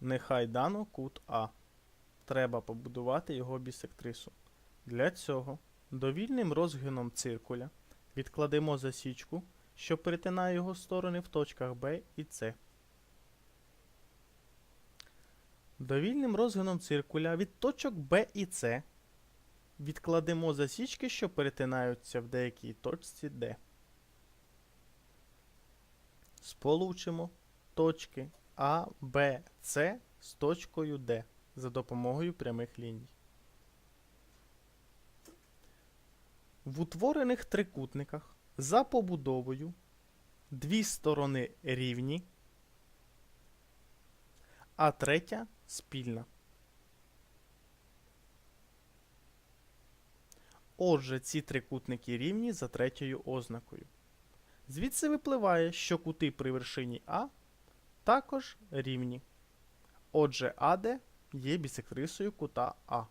Нехай дано кут А. Треба побудувати його бісектрису. Для цього довільним розгином циркуля відкладемо засічку, що перетинає його сторони в точках Б і С. Довільним розгином циркуля від точок Б і С відкладемо засічки, що перетинаються в деякій точці Д. Сполучимо точки А, Б, С з точкою Д за допомогою прямих ліній. В утворених трикутниках за побудовою дві сторони рівні, а третя спільна. Отже, ці трикутники рівні за третьою ознакою. Звідси випливає, що кути при вершині А також рівні. Отже, АД є бісектрисою кута А.